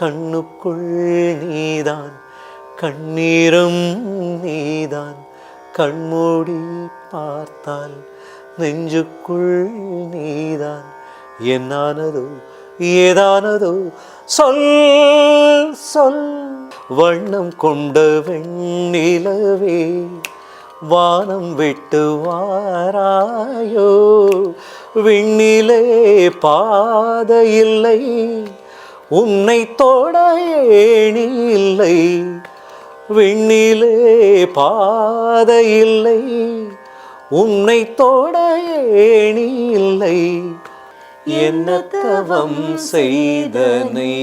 கண்ணுக்குள் நீதான் கண்ணீரும் நீதான். கண்மூடி பார்த்தால் நெஞ்சுக்குள் நீதான். என்னானதோ ஏதானதோ சொல் சொல். வண்ணம் கொண்ட வெண்ணிலவே வானம் விட்டு வாராயோ. விண்ணிலே பாதையில்லை உன்னை தொட ஏணி இல்லை விண்ணிலே இல்லை உன்னை தொட ஏணி இல்லை என்ன தவம் செய்தனே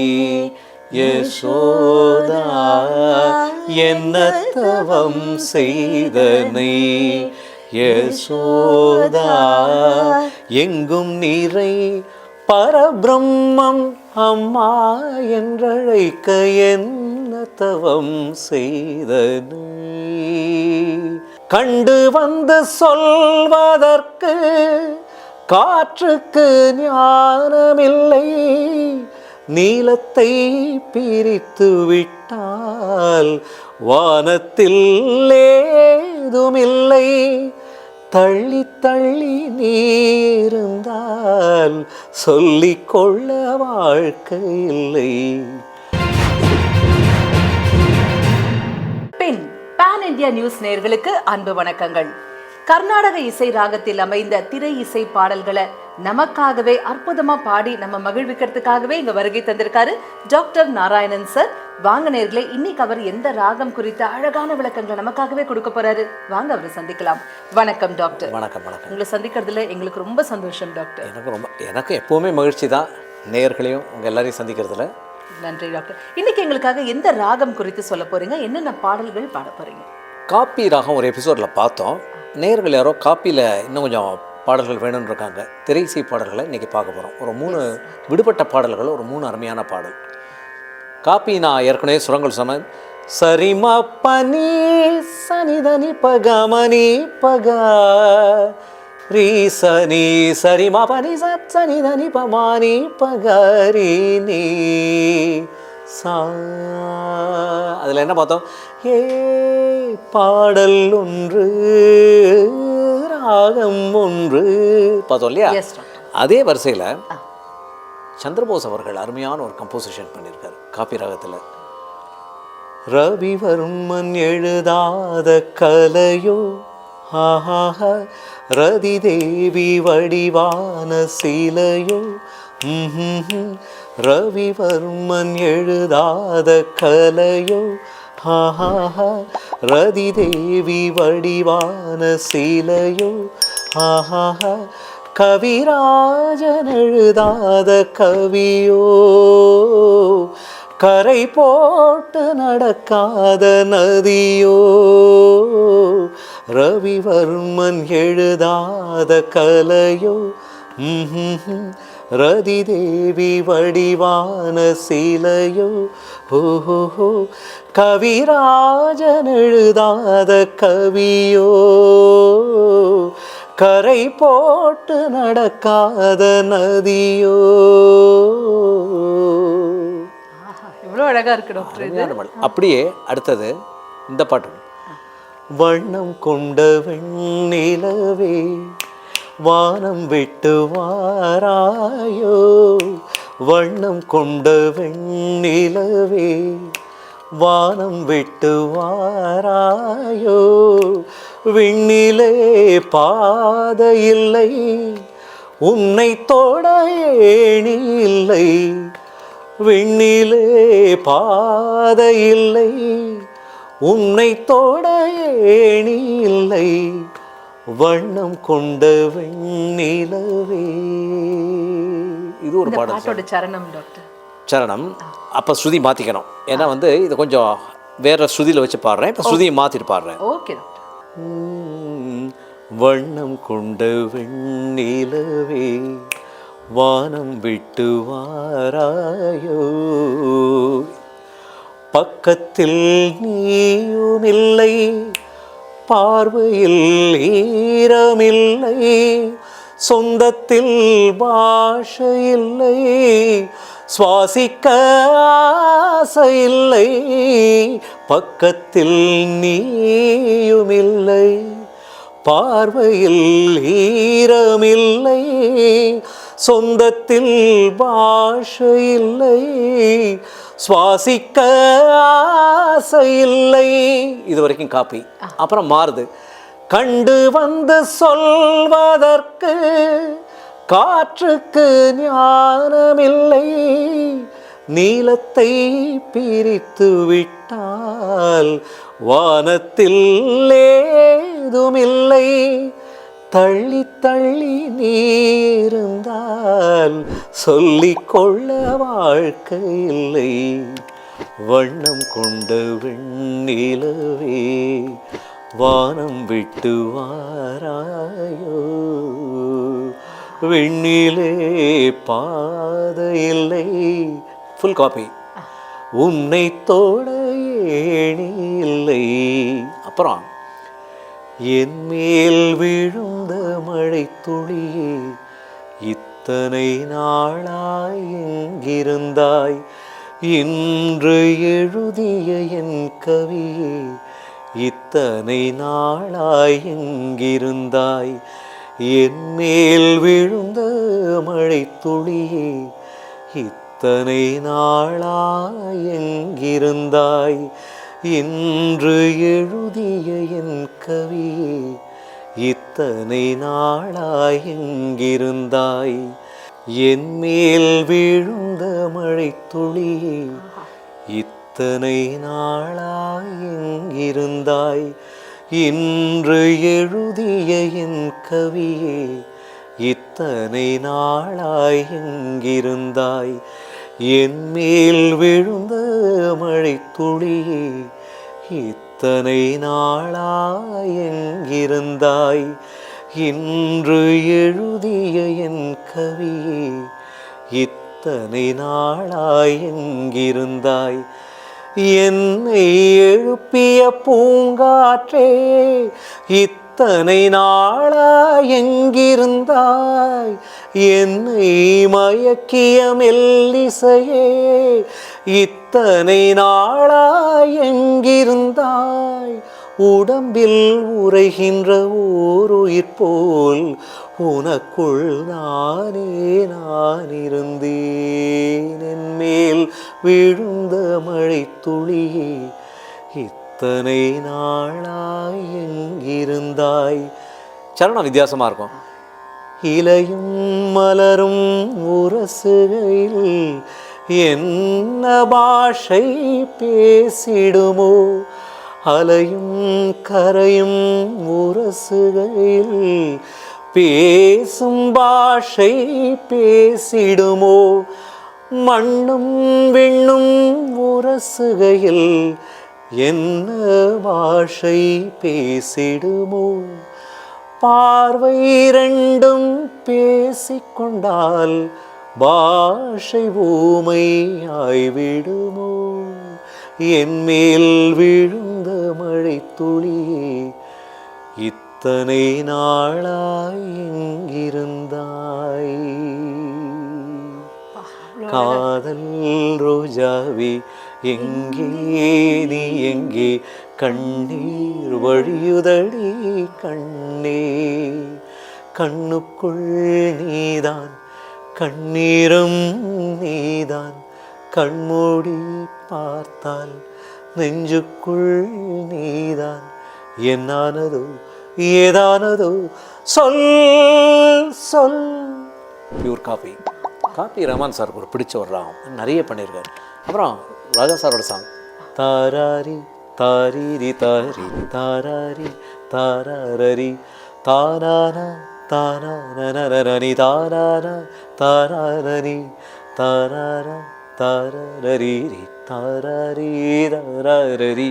யசோதா என்ன தவம் செய்தனை யசோதா எங்கும் நீரை பரபிரம்மம் அம்மா என்றழைக்க என்ன தவம் செய்தது? கண்டு வந்து சொல்வதற்கு காற்றுக்கு ஞானமில்லை. நீளத்தை பிரித்து விட்டால் வானத்தில் ஏதுமில்லை. தள்ளி தள்ளி நீருந்தால் சொல்லிக்கொள்ள வாழ்க்கை இல்லை. பின் பான் இந்தியா நியூஸ் நேயர்களுக்கு அன்பு வணக்கங்கள். கர்நாடக இசை ராகத்தில் அமைந்த திரை இசை பாடல்களை நமக்காகவே அற்புதமா பாடி நம்ம மகிழ்விக்கிறதுக்காகவே இங்க வருகை தந்திருக்காரு டாக்டர் நாராயணன் சார். வாங்க நேர்களே இன்னைக்கு அவர் எந்த ராகம் குறித்த அழகான விளக்கங்களை நமக்காகவே கொடுக்க போறாரு? வாங்க அவரை சந்திக்கலாம். வணக்கம் டாக்டர். வணக்கம் வணக்கம். உங்களை சந்திக்கிறதுல எங்களுக்கு ரொம்ப சந்தோஷம் டாக்டர். எனக்கு ரொம்ப எனக்கு எப்போவுமே மகிழ்ச்சி தான் நேயர்களையும் உங்கள் எல்லாரையும் சந்திக்கிறதுல. நன்றி டாக்டர். இன்னைக்கு எங்களுக்காக எந்த ராகம் குறித்து சொல்ல போறீங்க? என்னென்ன பாடல்கள் பாட போறீங்க? காப்பி ராகம் ஒரு எபிசோடில் பார்த்தோம். நேயர்கள் யாரோ காப்பியில் இன்னும் கொஞ்சம் பாடல்கள் வேணும்னு இருக்காங்க. திரைசை பாடல்களை இன்றைக்கி பார்க்க போகிறோம் ஒரு மூணு விடுபட்ட பாடல்கள் ஒரு மூணு அருமையான பாடல். காப்பி நான் ஏற்கனவே சுரங்கள் சொன்னேன். சரிம பனி சனிதனி பகமணி பக. ரீ சனி சரிமா பனி சத் சனிதனி பமானி பகரி நீ சா. அதில் என்ன பார்த்தோம்? ஏ பாடல் ஒன்று ராகம் ஒன்று. பார்த்தோம் இல்லையா? அதே வரிசையில் சந்திரபோஸ் அவர்கள் அருமையான ஒரு கம்போசிஷன் பண்ணியிருக்கார். காப்பி ராகத்தில் ரவிவர்மன் எழுதாத கலையோ ஆஹாஹா ரதி தேவி வடிவான சிலையோ ரவிவர்மன் எழுதாத கலையோ ஆஹாஹா ரதி தேவி வடிவான சிலையோ ஆஹாஹா கவிராஜனெழுதாத கவியோ கரை போட்டு நடக்காத நதியோ ரவிவர்மன் எழுதாத கலையோ ரதி தேவி வடிவான சிலையோ ஓஹோ கவிராஜன் எழுதாத கவியோ கரை போட்டு நடக்காத நதியோ. ஆஹா எவ்வளவு அழகா இருக்கு டாக்டர். அப்படியே அடுத்தது இந்த பாட்டு. வண்ணம் கொண்ட வெண்ணிலவே வானம் விட்டு வாராயோ. வண்ணம் கொண்ட வெண்ணிலவே வானம் விட்டு வாராயோ? விண்ணிலே பாதையில்லை உன்னை தொட ஏணி இல்லை. விண்ணிலே பாதையில்லை உன்னை தொட ஏணி இல்லை. வண்ணம் கொண்ட வெண்ணிலவே. இது ஒரு பாடல் பாட்டோட சரணம் டாக்டர். சரணம். அப்போ ஸ்ருதி மாற்றிக்கணும் ஏன்னா வந்து இது கொஞ்சம் வேற ஸ்ருதியில் வச்சு பாடுறேன். இப்போ ஸ்ருதியை மாற்றிட்டு பாடுறேன். ஓகே வண்ணம் கொண்ட வெண்ணிலவே வானம் விட்டு வாராயோ. பக்கத்தில் நீயுமில்லை பார்வையில் ஈரமில்லை சொந்தத்தில் பாஷையில்லை சுவாசிக்க ஆசையில்லை. பக்கத்தில் நீயுமில்லை. பார்வையில் ஈரமில்லை. சொந்தத்தில் பாஷையில்லை. சுவாசிக்க ஆசையில்லை. இது வரைக்கும் காப்பி அப்புறம் மாறுது. கண்டு வந்து சொல்வதற்கு காற்றுக்கு ஞானமில்லை. நீளத்தை பிரித்து விட்டால் வானத்தில் ஏதுமில்லை. தள்ளி தள்ளி நீருந்தால் சொல்லிக்கொள்ள வாழ்க்கை இல்லை. வண்ணம் கொண்ட வெண்ணிலவே வானம் விட்டு வாராயோ. விண்ணிலே பாத இல்லை ஃபுல் காப்பி உன்னை தோட ஏணி இல்லை அப்புறம் என் மேல் விழுந்த மழை துளியே இத்தனை நாளாய் எங்கிருந்தாய்? இன்று எழுதிய என் கவியே இத்தனை நாளாய் எங்கிருந்தாய்? என் மேல் விழுந்த மழை துளியே இத்தனை நாளாய் எங்கிருந்தாய்? இன்று எழுதிய என் கவியே இத்தனை நாளாய் எங்கிருந்தாய்? என் மேல் விழுந்த மழை துளியே இத்தனை நாளாய் எங்கிருந்தாய்? இன்று எழுதிய என் கவியே இத்தனை நாளாய் எங்கிருந்தாய்? என் மேல் விழுந்த மழை துளியே இத்தனை நாளாய் எங்கிருந்தாய்? இன்று எழுதிய என் கவியே இத்தனை நாளாய் எங்கிருந்தாய்? என்னை எழுப்பிய பூங்காற்றே இத்தனை நாளா எங்கிருந்தாய்? என்னை மயக்கிய மெல்லிசையே இத்தனை நாளா எங்கிருந்தாய்? உடம்பில் உரைகின்ற ஓர் உயிர் போல் உனக்குள் நானே நான் இருந்தேன் என் மேல் விழுந்த மழை துளியே இத்தனை நாளாய் எங்கிருந்தாய்? சரணம் வித்தியாசமாக இருக்கும். இலையும் மலரும் உரசுகையில் என்ன பாஷை பேசிடுமோ? அலையும் கரையும் உரசுகையில் பேசும் பாஷை பேசிடுமோ? மண்ணும் விண்ணும் உரசுகையில் என்ன பாஷை பேசிடுமோ? பார்வை ரெண்டும் பேசிக்கொண்டால் பாஷை ஊமையாய்விடுமோ ஆய்விடுமோ? என்மேல் விழுந்த மழை துளியே இத்தனை நாளாய் இங்கிருந்தாய். காதல் ரோஜாவே எங்கே நீ எங்கே? கண்ணீர் வழியுதடி கண்ணே. கண்ணுக்குள் நீதான் கண்ணீரும் நீதான். கண்மூடி பார்த்தால் நெஞ்சுக்குள் நீதான். என்னானதோ ஏதானதோ சொல் சொல். பியூர் காபி காபி ரஹ்மான் சாருக்கு ஒரு பிடிச்ச ஒரு ராகம் நிறைய பண்ணியிருக்காரு. அப்புறம் ராஜா சாரோட சாங் தாராரி தாரீரி தாரி தாராரி தாராரரி. தானானா தானானனனனி தானானா தாராரரி. தாராரா தாரரீரி தாராரி தாரரி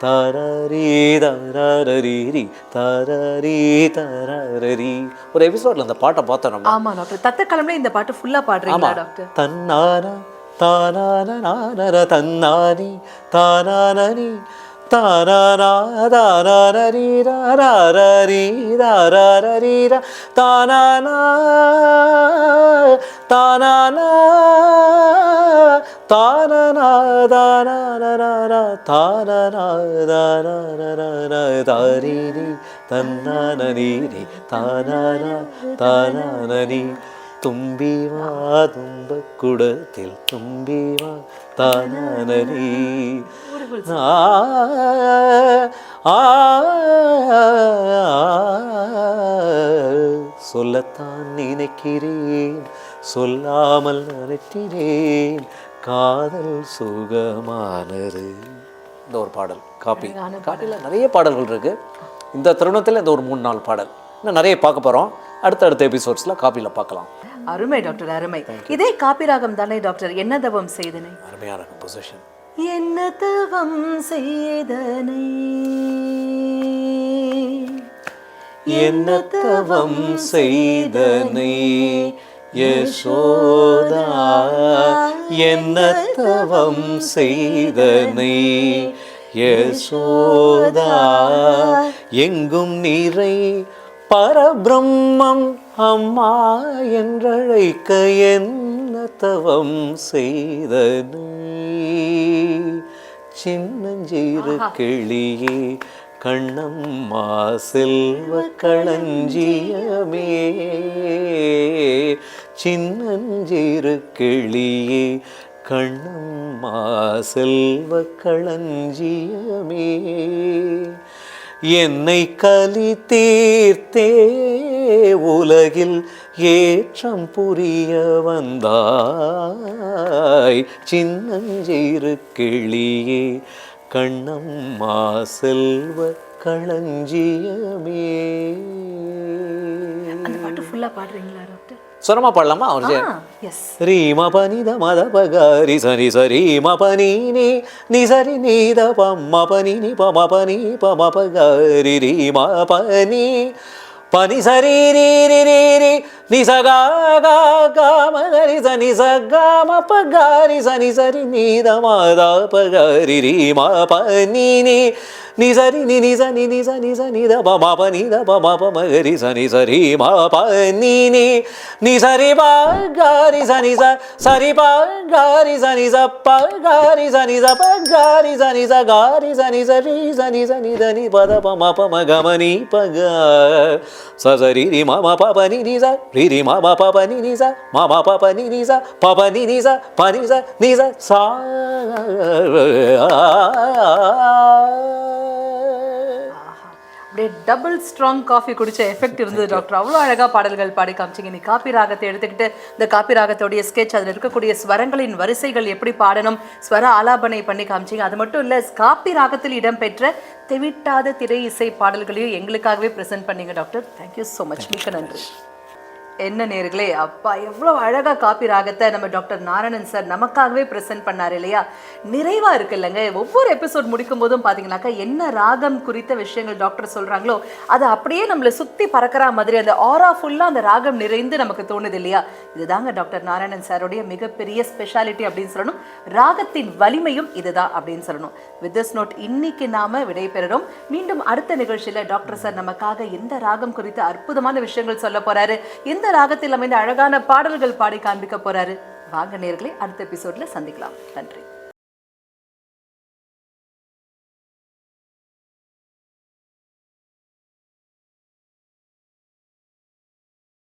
தாராரி தாரரீரி தாராரி தாரரி. ஒரு எபிசோட்ல அந்த பாட்டை பார்த்தோம் நம்ம. ஆமா டாக்டர். தத்த கிழமை இந்த பாட்டு ஃபுல்லா பாடுறீங்களா டாக்டர்? தன்னான தானான நானர தானானனி தானானா தானானரீரா ராரீரா ராரீரா தானானா தானானா தானனா தானானரா தானனா தானானரா தாரீரி தன்னானரீரி தானானா தானானரி தும்பி வா தும்ப குடத்தில் தும்பி வா தானானரி ஆ ஆ சொல்லத்தான் நினைக்கிறேன் சொல்லாமல் நினைக்கிறேன் காதல் சுகமானது இந்த ஒரு பாடல் காப்பி காப்பியில் நிறைய பாடல்கள் இருக்கு இந்த தருணத்தில் இந்த ஒரு மூணு நாலு பாடல் இன்னும் நிறைய பார்க்க போகிறோம் அடுத்தடுத்த எபிசோட்ஸில் காப்பியில் பார்க்கலாம். அருமை டாக்டர் அருமை. இதே காப்பிராகம் தானே டாக்டர்? என்ன தவம் செய்தனை? அருமையான கம்போசிஷன் என்ன தவம் செய்தனை? என்ன தவம் செய்தனை? யசோதா என்ன தவம் செய்தனை? யசோதா. எங்கும் நிறை பரபிரம்மம் அம்மா என்றழைக்க என்ன தவம் செய்தனை சின்னஞ்சீரு கிளியே கண்ணம்மா செல்வ களஞ்சியமே. சின்னஞ்சீரு கிளியே கண்ணம்மா செல்வ களஞ்சியமே. என்னை கலி தீர்த்தே உலகில் ஏற்றம் புரிய வந்தாய். சின்னஞ்சிறு கிளியே கண்ணம்மா செல்வ களஞ்சியமே. அந்த பாட்டு ஃபுல்லாக பாடுறீங்களா சொரமா பாடலாமா அவன் எஸ் ரீம பனித மத பகாரி சரி சரி ம பனி நீ நி சரி நீத பம்ம பனி நி பம பனி பம பகாரி ரீம பனி பனி சரி ரீ ரி ரி ரி நி சகா கா கா சகா ம பகாரி சனி சரி நீத மத பகாரி ரீம பனி நீ நி சரி நி நி சனி நி சனி சனி த ப ம ப நி த ப ம ப ம க ரி சனி சரி ம ப நி நி நி சரி ப க ரி சனி ச சரி ப க ரி சனி ச ப க ரி சனி ச ப க ரி சனி ச க ரி சனி ச ரி சனி ச நி த நி ப த ப ம ப ம க ம நி ப க ச ச ரி ரி ம ம ப ப நி நி ச ரி ரி ம ம ப ப நி நி ச ம ம ப ப நி நி ச ப ப நி நி ச ப நி ச நி ச சா அப்படியே டபுள் ஸ்ட்ராங் காஃபி குடிச்ச எஃபெக்ட் இருந்தது டாக்டர் அவ்வளோ அழகா பாடல்கள் பாடி காமிச்சிங்க. நீ காப்பி ராகத்தை எடுத்துக்கிட்டு இந்த காப்பி ராகத்தோடைய ஸ்கெட்ச் அதில் இருக்கக்கூடிய ஸ்வரங்களின் வரிசைகள் எப்படி பாடணும் ஸ்வர ஆலாபனை பண்ணி காமிச்சிங்க. அது மட்டும் இல்லை காப்பி ராகத்தில் இடம்பெற்ற தெவிட்டாத திரை இசை பாடல்களையும் எங்களுக்காகவே ப்ரெசென்ட் பண்ணீங்க doctor thank you so much மிக்க நன்றி. என்ன நேர்களே? அப்பா எவ்வளோ அழகாக காப்பி ராகத்தை நம்ம டாக்டர் நாராயணன் சார் நமக்காகவே ப்ரெசென்ட் பண்ணார் இல்லையா? நிறைவா இருக்கு இல்லைங்க. ஒவ்வொரு எபிசோட் முடிக்கும் போதும் பார்த்தீங்கன்னாக்கா என்ன ராகம் குறித்த விஷயங்கள் டாக்டர் சொல்கிறாங்களோ அது அப்படியே நம்மளை சுற்றி பறக்கிற மாதிரி அந்த ஆரா ஃபுல்லாக அந்த ராகம் நிறைந்து நமக்கு தோணுது இல்லையா? இதுதாங்க டாக்டர் நாராயணன் சாருடைய மிகப்பெரிய ஸ்பெஷாலிட்டி அப்படின்னு சொல்லணும். ராகத்தின் வலிமையும் இதுதான் அப்படின்னு சொல்லணும். வித் திஸ் நோட் இன்னைக்கு நாம விடைபெறுறோம். மீண்டும் அடுத்த நிகழ்ச்சியில் டாக்டர் சார் நமக்காக எந்த ராகம் குறித்து அற்புதமான விஷயங்கள் சொல்ல போறாரு? எந்த ராகத்தில் அமைந்த அழகான பாடல்கள் பாடி காண்பிக்க போறாரு. வாங்க நேர்களை அடுத்த எபிசோட்ல சந்திக்கலாம். நன்றி.